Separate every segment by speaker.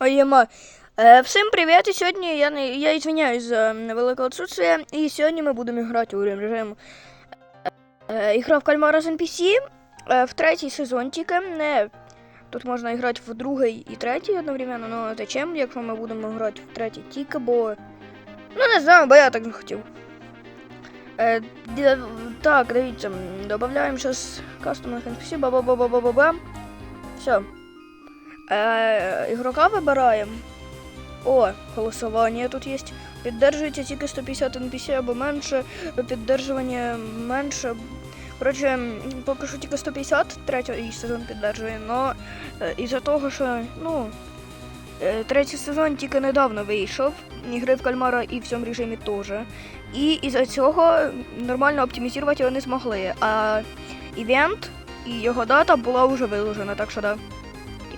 Speaker 1: Ой, ема. Е, всім привіт! І сьогодні я, не, я извиняюсь за невелике отсутствие. І сьогодні ми будемо грати у режим е, ігра в кальмара з NPC е, в третій сезон тільки. Не, тут можна грати в другий і третій одновременно, але зачем, якщо ми будемо грати в третій тільки, бо. Ну не знаю, бо я так захотів. Е, так, дивіться, додаємо зараз кастомних NPC, ба-ба-ба-ба-ба-ба. Все. Е, ігрока вибираємо. О, голосування тут є. Піддержується тільки 150 NPC або менше, піддержування менше. Коротше, поки що тільки 150 третій сезон піддержує, але із-за того, що ну, е, третій сезон тільки недавно вийшов, ігри в кальмара і в цьому режимі теж. І із-за цього нормально оптимізувати його не змогли. А івент і його дата була вже виложена, так що да.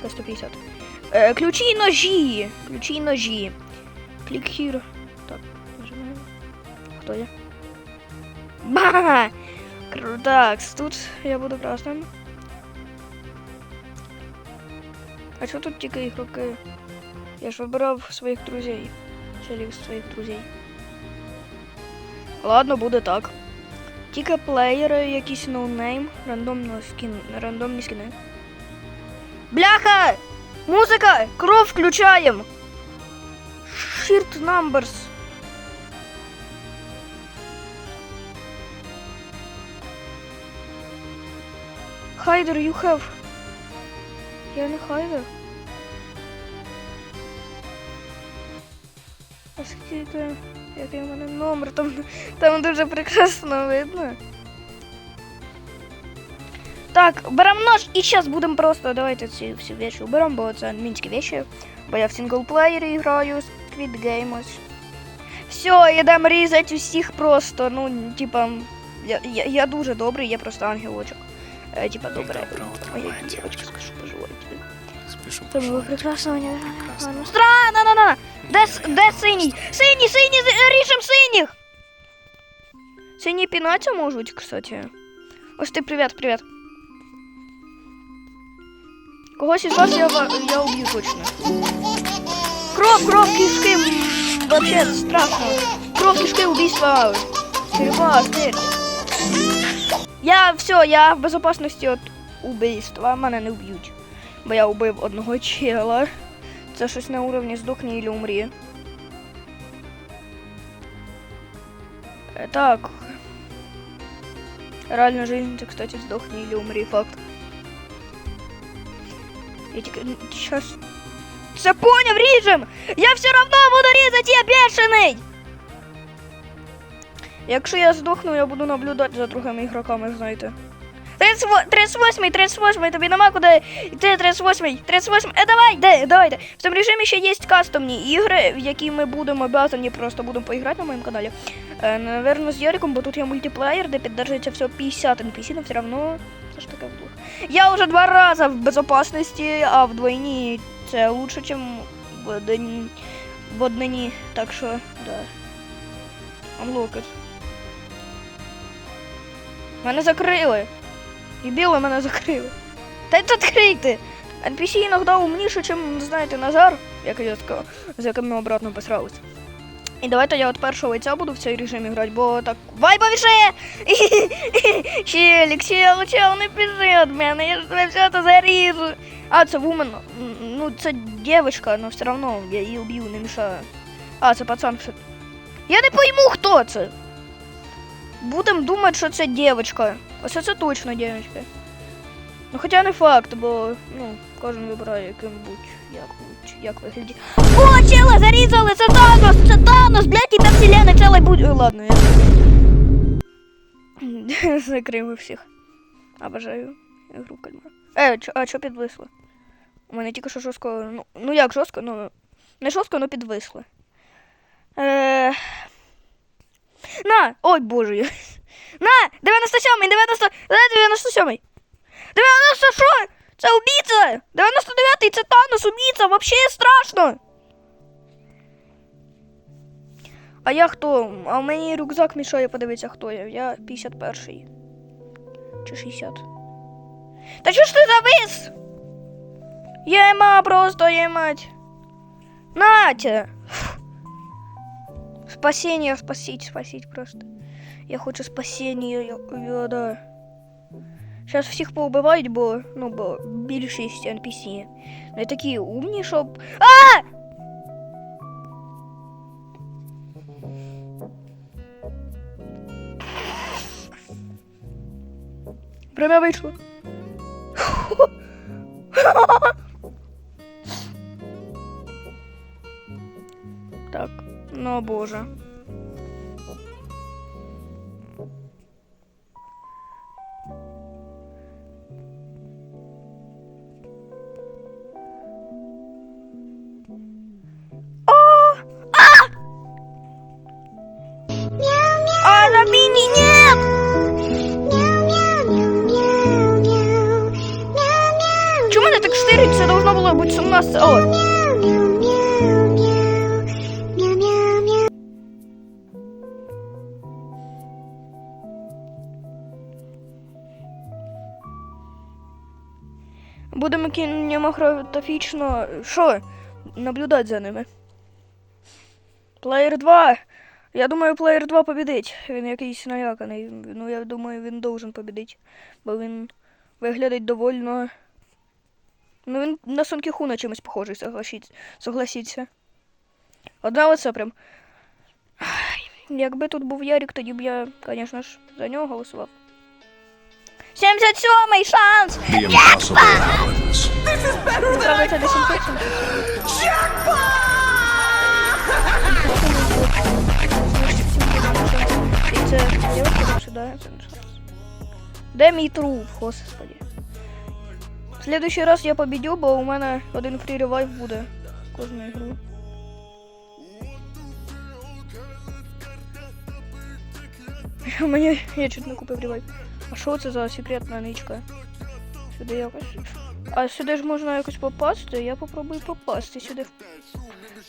Speaker 1: Тільки 150. Е, ключі і ножі. Ключі і ножі. Клік here. Так, нажимаємо. Хто я? Ба! Кр- Так, тут я буду красним. А що тут тільки ігроки? Я ж вибирав своїх друзей. Челів своїх друзей. Ладно, буде так. Тільки плеєри, якісь ноунейм, рандомні скини. Бляха! Музика! Кров включаем! Shirt numbers. Хайдер, you have. Я не хайдер. А скільки? Який у мене номер? Там, там дуже прекрасно видно. Так, беремо нож і зараз будемо просто. Давайте ці всі вещи уберемо, бо це мінські вещи. Бо я в синглплеєрі граю Squid Game. ось. Все, йдемо різати усіх просто. Ну, типа, я, я, я дуже добрий, я просто ангелочок. Е, типа, добре.
Speaker 2: Доброе утро,
Speaker 1: Моя
Speaker 2: моя
Speaker 1: девочка,
Speaker 2: девочка.
Speaker 1: скажу, пожелайте.
Speaker 2: Спешу
Speaker 1: Це було
Speaker 2: пожелать
Speaker 1: прекрасно, мені.
Speaker 2: прекрасного
Speaker 1: Странно, на, на, на. Де, с- де синій? Синій, синій, з- ріжем синіх! Сині пінаться можуть, кстати. Ось ти, привіт, привіт. Когось із вас я, я уб'ю точно. Кров, кров, кишки, вообще страшно. Кров, кишки, убийство. Тюрьма, смерть. Я все, я в безопасності від убийства, мене не вб'ють. Бо я убив одного чела. Це щось на уровні здохні или умрі. Е, Так. Реальна жизнь, це, кстати, здохни или умри, факт. Я тільки сейчас. Це поняв, ріжем! Я все равно буду різати, я бешений! Якщо я здохну, я буду наблюдати за другими ігроками, знаєте. 38-й, 38-й, тобі нема куди йти, 38-й, 38, е, давай, де, давайте. В цьому режимі ще є кастомні ігри, в які ми будемо обязані просто будемо поіграти на моєму каналі. Е, наверно, з Яриком, бо тут є мультиплеєр, де піддержується все 50 NPC, але все одно це ж таке вдвох. Я вже два рази в безопасності, а в двойні це лучше, ніж в, один... в однині. Так що, да. Unlocked. Мене закрили. Дебіли мене закрили. Та й відкрийте! NPC іноді умніше, ніж, знаєте, Назар, як я сказав, з яким ми обратно посрались. І давайте я от першого лиця буду в цей режим грати, бо так вайбовіше! Челік, чел, чел, не біжи від мене, я ж тебе все це заріжу. А, це вумен, ну це дівчинка, але все одно я її уб'ю, не мішаю. А, це пацан. все. Я не пойму, хто це. Будем думати, що це дівчинка. Ось це точно дівчинка. Ну хоча не факт, бо ну, кожен вибирає яким будь, як будь, як вигляді. О, чела, зарізали! Це Танос! Це Танос! Блядь, тебе вселенная, чела будь. Ой, ладно, я закрив всіх. Обожаю ігру кальмара. Е, а чо підвисли? У мене тільки що жорстко. Ну, ну як жорстко, ну. Не жорстко, але підвисли. Е... На! Ой, боже. На! 97-й, 90... Де 97-й? 90 що? Це убійця! 99-й це Танос, убійця, вообще страшно. А я хто? А в мені рюкзак мішає подивитися, хто я. Я 51-й. Чи 60. Та чого ж ти завис? Єма просто ємать. Натя! Спасение, спасить, спасить просто. Я хочу спасіння, я, я, да. Зараз всіх поубивають, бо, ну, бо більшість NPC не такі умні, щоб. А! Время вийшло. Так, ну боже. Бути. Будемо кінематографічно. Що? Наблюдати за ними. Плеєр 2. Я думаю, плеєр 2 побідить. Він якийсь наляканий. Ну, я думаю, він должен побідити. Бо він виглядить довольно. Ну, він на Сонкіху на чимось похожий, согласіть, согласіться. Одна оце прям. Якби тут був Ярик, тоді б я, звісно ж, за нього голосував. 77-й шанс! Це так сюди. це не шанс. Де мій труп, господи. Следующий раз я побідю, бо у мене один фрі ревайв буде кожну ігру. Мені я чуть не купив ревайв. А що це за секретна ничка? Сюди якось. А сюди ж можна якось попасти. Я попробую попасти сюди.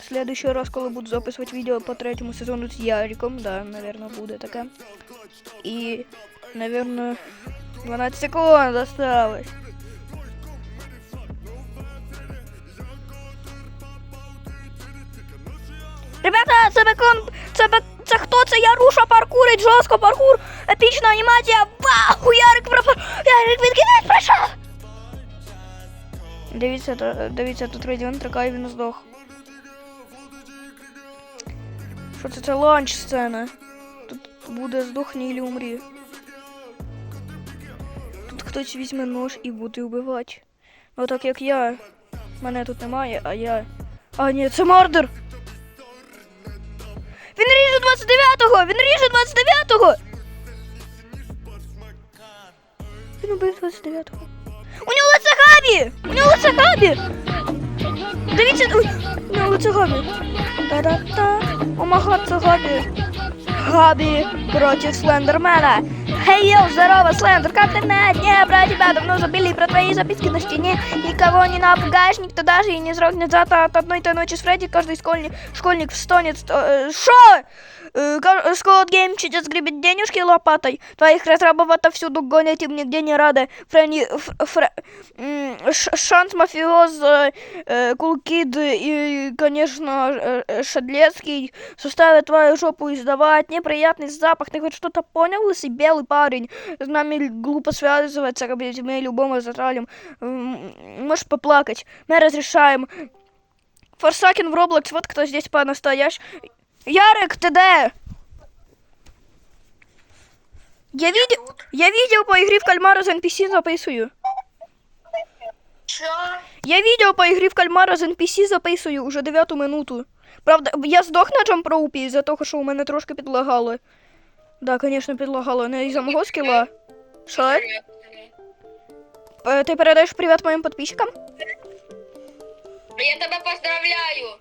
Speaker 1: Следующий раз, коли буду записувати відео по третьому сезону з Яриком, да, наверное, буде таке. І, наверное, 12 секунд осталось. Ребята, це бекон, це бек, це хто це? Яруша паркурить, жорстко паркур, епічна анімація, вау, Ярик пропав, Ярик від кінець пройшов. Дивіться, дивіться, тут Рейдіон трикає, він здох. Що це це ланч сцена? Тут буде здохні или умрі. Тут хтось візьме нож і буде вбивати. Ну так як я. Мене тут немає, а я. А, ні, це мордер! Він ріже 29-го! Він ріже 29-го! Він убив 29-го. У нього лице Габі! У нього лице Габі! Дивіться, ой, у нього лице Габі. Та-да-та. О мага, це Габі. Габі против Слендермена. Хей, йоу, здорово, Слендер, как ты на дне, про тебя давно забили, про твои записки на стене. Никого не напугаешь, никто даже и не вздрогнет зато от одной-то ночи с Фредди каждый школьник, школьник встонет. сто- э, Шо? Скот Гейм чуть сгребет денежки лопатой. Твоих разрабов отовсюду гонят, им нигде не рады. Френи, фре- шанс мафиоз, э, Кулкид и, конечно, э, э, Шадлецкий заставят твою жопу издавать неприятный запах. Ты хоть что-то понял, лысый белый парень? С нами глупо связываться, как мы любому затралим. Можешь поплакать. Мы разрешаем. Форсакин в Роблокс, вот кто здесь по-настоящему. Ярик, ты де? Я видел, я видел по игре в кальмара за NPC записываю.
Speaker 3: Що?
Speaker 1: Я видео по игре в кальмара з NPC записую уже дев'яту минуту. Правда, я здох на джампроупі із-за того, що у мене трошки підлагало. Да, звісно, підлагало. Не із-за мого скіла. Що? Е, Ти передаєш привіт моїм підписчикам?
Speaker 3: Я тебе поздравляю.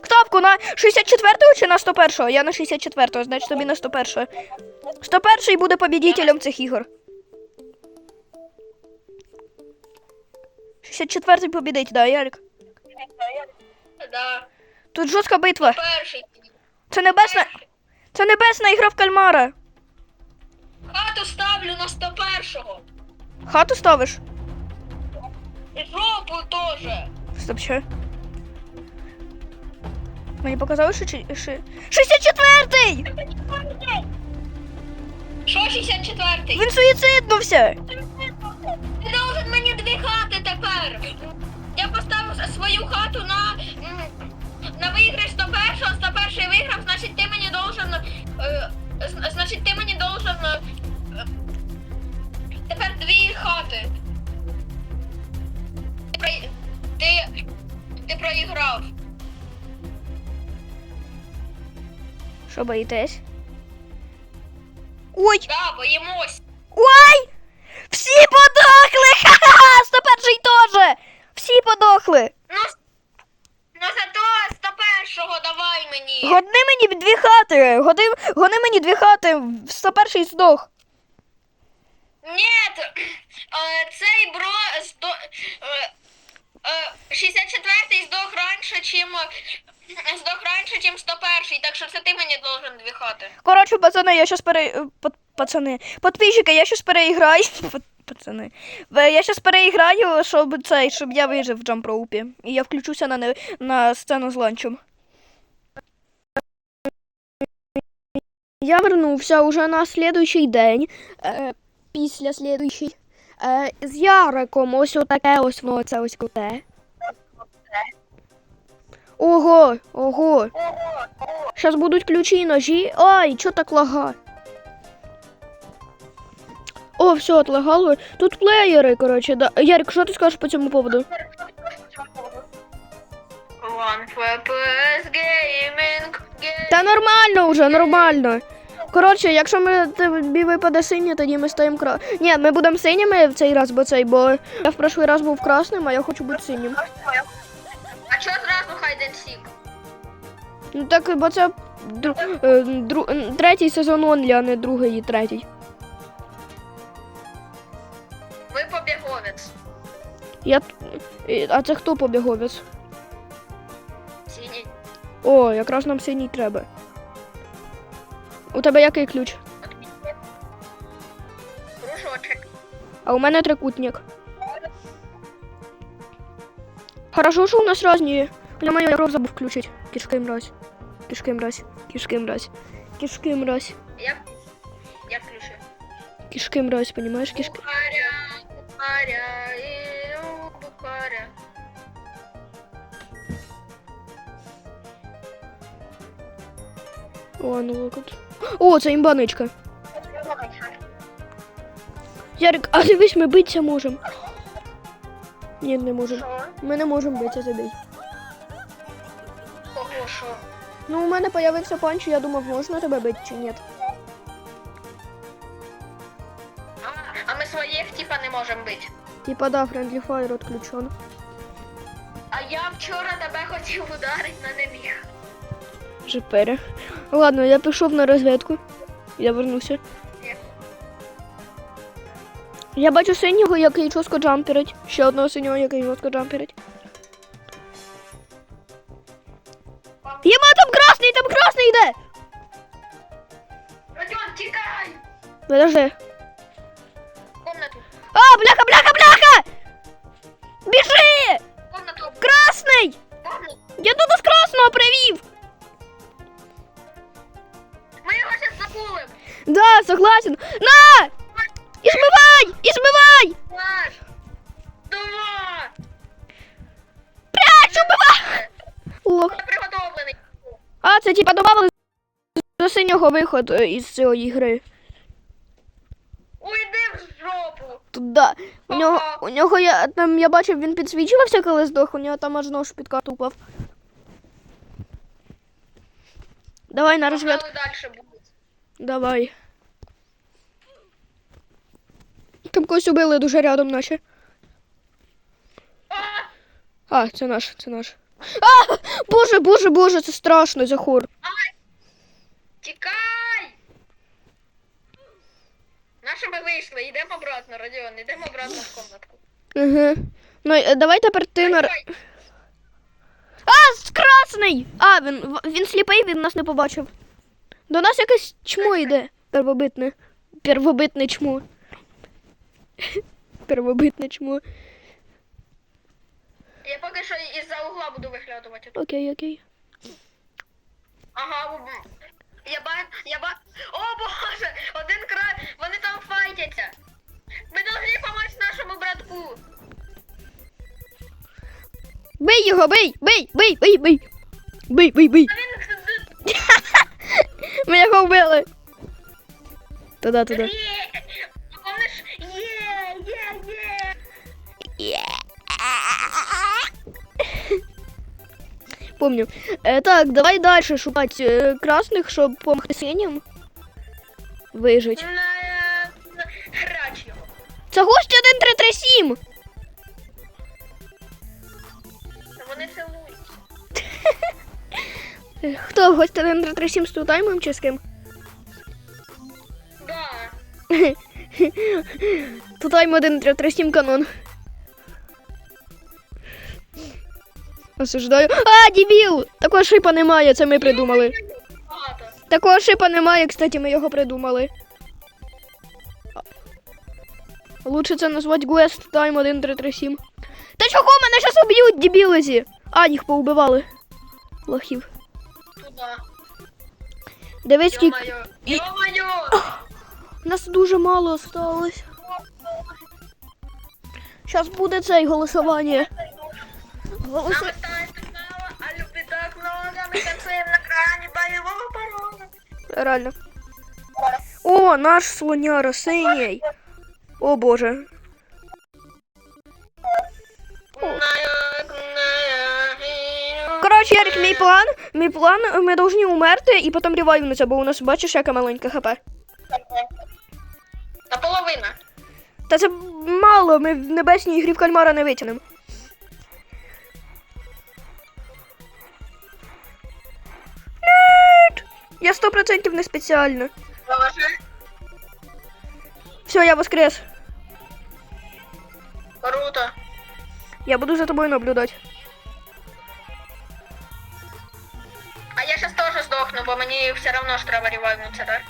Speaker 1: Кнопку на 64-го чи на 101-го? Я на 64-го, значить тобі на 101-го. 101-й буде победителем цих ігор. 64-й побідить, да, Ярик?
Speaker 3: Да.
Speaker 1: Тут жорстка битва.
Speaker 3: Перший.
Speaker 1: Це небесна. Це небесна ігра в кальмара.
Speaker 3: Хату ставлю на 101-го.
Speaker 1: Хату ставиш?
Speaker 3: І жопу теж.
Speaker 1: Стоп, що? Мені показали, що... чи- ши- 64-й!
Speaker 3: Що 64-й?
Speaker 1: Він суїциднувся!
Speaker 3: Ти должен мені дві хати тепер. Я поставив свою хату на, на виграш 101, 101 виграв, значить ти мені должен. е, значить ти мені должен. е, тепер дві хати. Ти, ти проіграв.
Speaker 1: Що боїтесь? Ой!
Speaker 3: Да, боїмось.
Speaker 1: Ой! Всі подохли! Ха-ха! 101-й теж! Всі подохли!
Speaker 3: Ну, ну зато 101-го давай мені.
Speaker 1: Годни мені дві хати! Годи, гони мені дві хати! 101-й здох!
Speaker 3: Нет, е, цей бро е, е, 64-й здох раніше, чим е, здох раніше, чим 101-й, так що це ти мені должен дві хати.
Speaker 1: Коротше, пацани, я щас пере... е, Пацани, подписчики, я щас переіграю. Пацани. Е, Я щас переіграю, щоб цей, щоб я вижив в джампроупі. І я включуся на, не- на сцену з ланчем. Я вернувся уже на слідуючий день. Е, після слідуючий. Е, з Яриком ось отаке ось воно це ось круте. Ого, ого. Зараз будуть ключі і ножі. Ай, чо так лагає? О, все, отлагало. Тут плеєри, коротше. Да. Ярик, що ти скажеш по цьому поводу?
Speaker 3: One FPS Gaming
Speaker 1: Та нормально вже, нормально. Коротше, якщо ми тобі випаде синє, тоді ми стаємо кра. Ні, ми будемо синіми в цей раз, бо цей, бо я в прошлий раз був красним, а я хочу бути синім.
Speaker 3: А чого зразу Хайден Сік?
Speaker 1: Ну так, бо це дру... е, дру... третій сезон онлі, а не другий і третій.
Speaker 3: Ви побіговець.
Speaker 1: Я... е, А це хто побіговець?
Speaker 3: Синій.
Speaker 1: О, якраз нам синій треба. У тебе який ключ?
Speaker 3: Кружочек.
Speaker 1: А у мене трикутник. Хорошо, що у нас різні. Бля, моя кров забув включити. Кишки мразь. Кишки мразь. Кишки мразь. Кишки мразь.
Speaker 3: Я, я включу.
Speaker 1: Кишки мразь, понимаешь? Кишки.
Speaker 3: Бухаря, Бухаря, і у Бухаря.
Speaker 1: О, ну локот. О, це імбаничка. Ярик, а дивись, ми битися можемо. Ні, не можемо. Ми не можемо битися, забій.
Speaker 3: Кого?
Speaker 1: Ну, у мене появився панч, я думав, можна тебе бити чи ні.
Speaker 3: А, ми своїх типа не можемо бити.
Speaker 1: Типа да, Friendly Fire отключен.
Speaker 3: А я вчора тебе хотів ударити, но не міг.
Speaker 1: Жеперя. Ладно, я пішов на розвідку. Я вернуся. Я бачу синього, який жорстко джамперить. Ще одного синього, який жорстко джамперить. Єма, там красний, там красний йде!
Speaker 3: Родіон, тікай!
Speaker 1: Подожди. Синього виход е, із цієї гри.
Speaker 3: Уйди в жопу!
Speaker 1: Туда. У нього, у нього я там я бачив, він підсвічувався, коли здох, у нього там аж нож під карту упав. Давай на розвідку. Давай. Там когось убили дуже рядом, наче.
Speaker 3: А!
Speaker 1: А, це наш, це наш. А! Боже, боже, боже, це страшно, Захор.
Speaker 3: Тікай! Наше ми вийшли, йдемо обратно, Родіон, йдемо обратно в комнатку.
Speaker 1: Угу. Ну, е, давай тепер ти на. А, красний! А, він, він сліпий, він нас не побачив. До нас якесь чмо йде. Первобитне. Первобитне чмо. Первобитне чмо.
Speaker 3: Я поки що із-за угла буду виглядувати.
Speaker 1: Окей, окей.
Speaker 3: Ага, м, я ба... я ба... О боже! Один край! Вони там файтяться! Ми должны помочь нашому братку!
Speaker 1: Бий його, бий, бий, бий, бий, бий. Бий, бий, бий.
Speaker 3: А він
Speaker 1: Ми його вбили. Туди, туди.
Speaker 3: Є! Помниш? Є, є, є!
Speaker 1: Помню. Е, так, давай далі шукати е, красних, щоб помогти синім
Speaker 3: Грач його.
Speaker 1: Це гость 1337!
Speaker 3: Вони цілують.
Speaker 1: Е, Хто гость 1337 з тутаймом чи з ким?
Speaker 3: Да.
Speaker 1: Тутайм 1337 канон. Осуждаю. А, дебіл! Такого шипа немає, це ми придумали. Такого шипа немає, кстати, ми його придумали. Лучше це назвати Guest Time 1337. Та чого мене зараз уб'ють, дебілизі? А, їх поубивали. Лохів.
Speaker 3: Туда.
Speaker 1: Дивись, скільки.
Speaker 3: Йо-моє.
Speaker 1: Нас дуже мало осталось. Зараз буде цей голосування.
Speaker 3: Нам
Speaker 1: Голосу...
Speaker 3: остается мало, а любви так много. Мы танцуем на грани боевого порога.
Speaker 1: Реально. О, наш слоняра синій. О боже. Коротше, Ярик, мій план, мій план, ми повинні умерти і потім ревайвнутися, бо у нас бачиш, яка маленька хп.
Speaker 3: Наполовина.
Speaker 1: Та це мало, ми в небесній грі в кальмара не витягнемо. Я сто процентів не спеціально.
Speaker 3: Положи.
Speaker 1: Все, я воскрес.
Speaker 3: Круто.
Speaker 1: Я буду за тобою наблюдати.
Speaker 3: А я сейчас тоже сдохну, бо мені все равно ж треба ревайвнутися, так?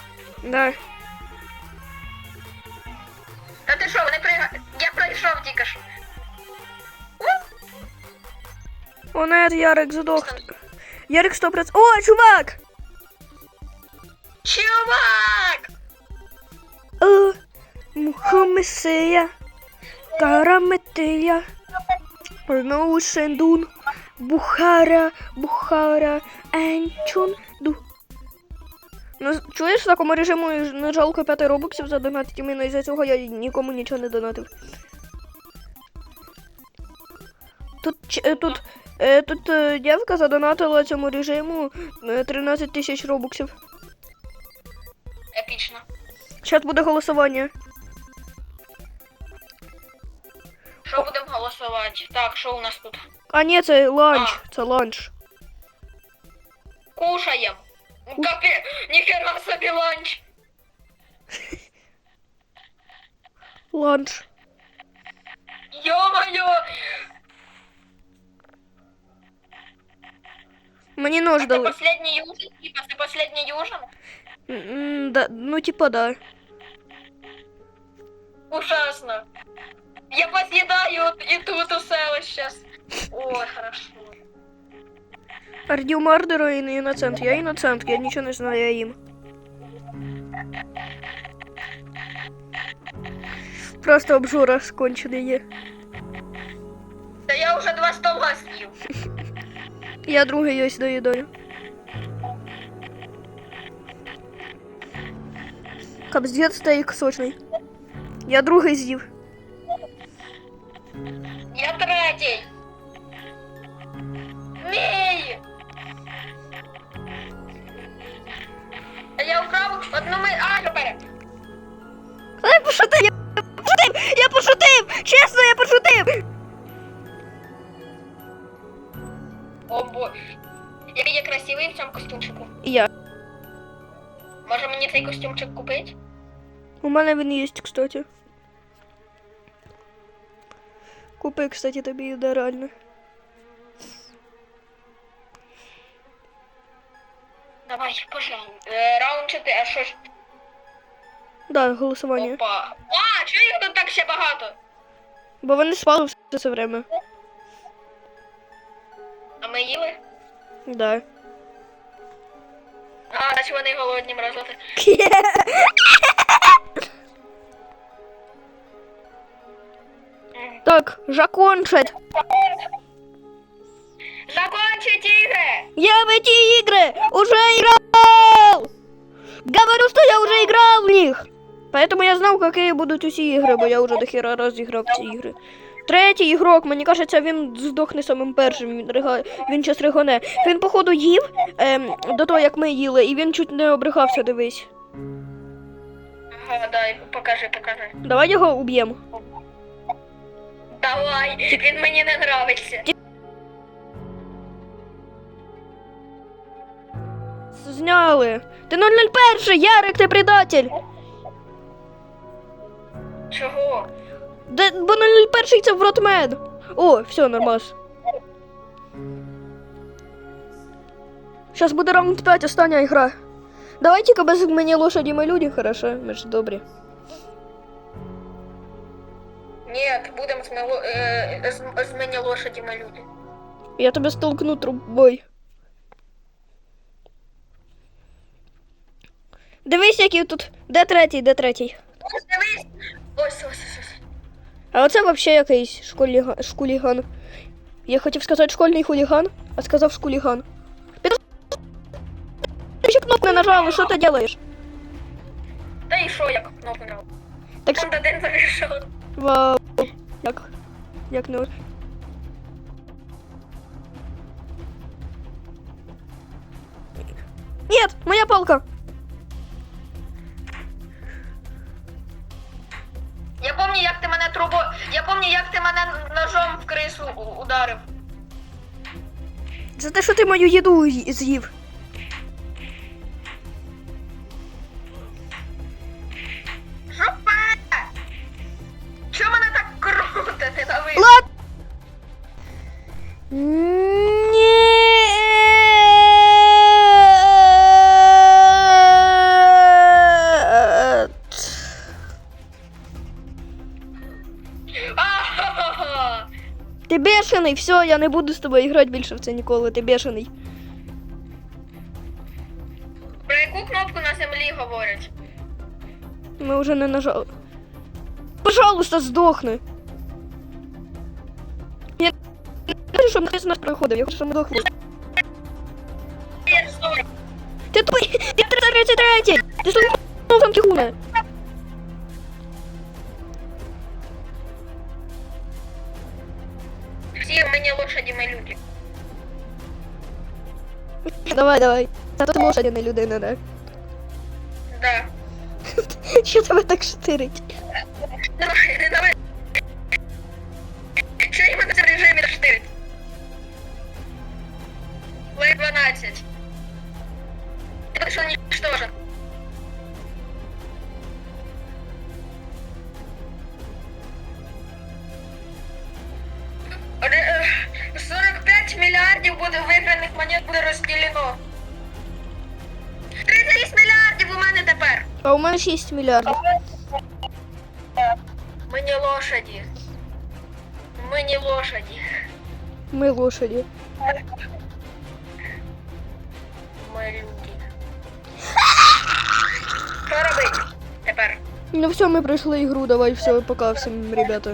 Speaker 1: Да.
Speaker 3: Та ти що, вони прига... Я пройшов тільки що.
Speaker 1: О, нет, Ярик задох. Ярик 100%. О, чувак!
Speaker 3: Чувак!
Speaker 1: Мухаммесея, Караметея, Шендун, Бухара, Бухара, Енчун, Ду. Ну, чуєш, в такому режиму не жалко 5 робоксів задонатити, іменно із-за цього я нікому нічого не донатив. Тут, е, тут, е, тут е, дівка задонатила цьому режиму е, 13 тисяч робоксів.
Speaker 3: Епічно.
Speaker 1: Зараз буде голосування.
Speaker 3: Що будемо голосувати? Так, що у нас тут?
Speaker 1: А ні, це ланч, це ланч.
Speaker 3: Кушаємо. Капі... Ніхера собі ланч.
Speaker 1: Ланч.
Speaker 3: Йо-моє!
Speaker 1: Мені нож
Speaker 3: Це
Speaker 1: дали.
Speaker 3: последній ужин? Типа, це последній ужин?
Speaker 1: М, Да, ну, типа, да.
Speaker 3: Ужасно. Я поз'їдаю і тут усе сейчас. Ой, хорошо.
Speaker 1: Арділ Мардера і не іноцент. Я іноцент, я нічого не знаю, я їм. Просто обжора скончений є.
Speaker 3: Та я вже два стола з'їв.
Speaker 1: Я другий ось доїдаю. Капздец стейк сочний. Я другий з'їв.
Speaker 3: Бо... Я красивий в цьому костюмчику.
Speaker 1: І я.
Speaker 3: Може мені цей костюмчик купити?
Speaker 1: У мене він є, кстати. Купи, кстати, тобі йде реально.
Speaker 3: Давай, пожалуй. Е, раунд 4, а що ж?
Speaker 1: Да, голосування.
Speaker 3: Опа. А, чого їх тут так ще багато?
Speaker 1: Бо вони спали все це время.
Speaker 3: А ми їли?
Speaker 1: Да.
Speaker 3: А, значить вони голодні мразоти.
Speaker 1: Так, закончить.
Speaker 3: Закончить ігри!
Speaker 1: Я в эти игры уже играл! Говорю, что я уже играл в них! Поэтому я знав, какие будуть усі ігри, бо я вже дохіра розіграв ці ігри. Третій ігрок, мені кажеться, він здохне самим першим. Він рига... він час ригоне. Він, походу, їв ем, до того, як ми їли, і він чуть не обрехався, дивись.
Speaker 3: Ага, дай, покажи, покажи.
Speaker 1: Давай його уб'ємо.
Speaker 3: Давай, він мені не нравиться.
Speaker 1: Зняли. Ти 001, Ярик, ти предатель!
Speaker 3: Чого?
Speaker 1: Де, бо 001 це вротмен. О, все, нормас. Сейчас буде раунд 5, остання ігра. Давай тільки без мені лошаді ми люди, хорошо? Ми ж добрі.
Speaker 3: Ні, будемо з, мело... е, з, з мені лошаді ми люди.
Speaker 1: Я тебе столкну трубой. Дивись, який тут. Де третій, де третій?
Speaker 3: Ось дивись. Ось, ось, ось.
Speaker 1: А оце вообще якийсь школіга... шкуліган. Я хотів сказати школьний хуліган, а сказав шкуліган. Ти ще кнопку не нажала, що ти робиш?
Speaker 3: Та і що, як кнопку нажав?
Speaker 1: Так
Speaker 3: до день зарішав.
Speaker 1: Вау. Як? Як не. Нет, моя палка.
Speaker 3: Я пам'ятаю, як ти мене ножом в крису ударив.
Speaker 1: За те, що ти мою їду з'їв. Все, я не буду з тобою грати більше в це ніколи, ти бешений.
Speaker 3: Про яку кнопку на землі говорять?
Speaker 1: Ми вже не нажали. Пожалуйста, здохни. Я не хочу, щоб хтось нас проходив, я хочу, щоб ми дохли. Ти тупий! Ти 33! Ти ну, там тихуне? Давай, давай. Та тут лошадь, а не людина, да?
Speaker 3: Да.
Speaker 1: Що тебе так штирить?
Speaker 3: Давай, давай. Що іменно в режимі штирить? Лей 12. Ти будеш уничтожен.
Speaker 1: А у мене 6 мільярдів.
Speaker 3: Мені лошаді. Мені лошаді.
Speaker 1: Ми лошаді.
Speaker 3: Ми люди. Що робить тепер?
Speaker 1: Ну все, ми пройшли ігру, давай все, пока всім, ребята.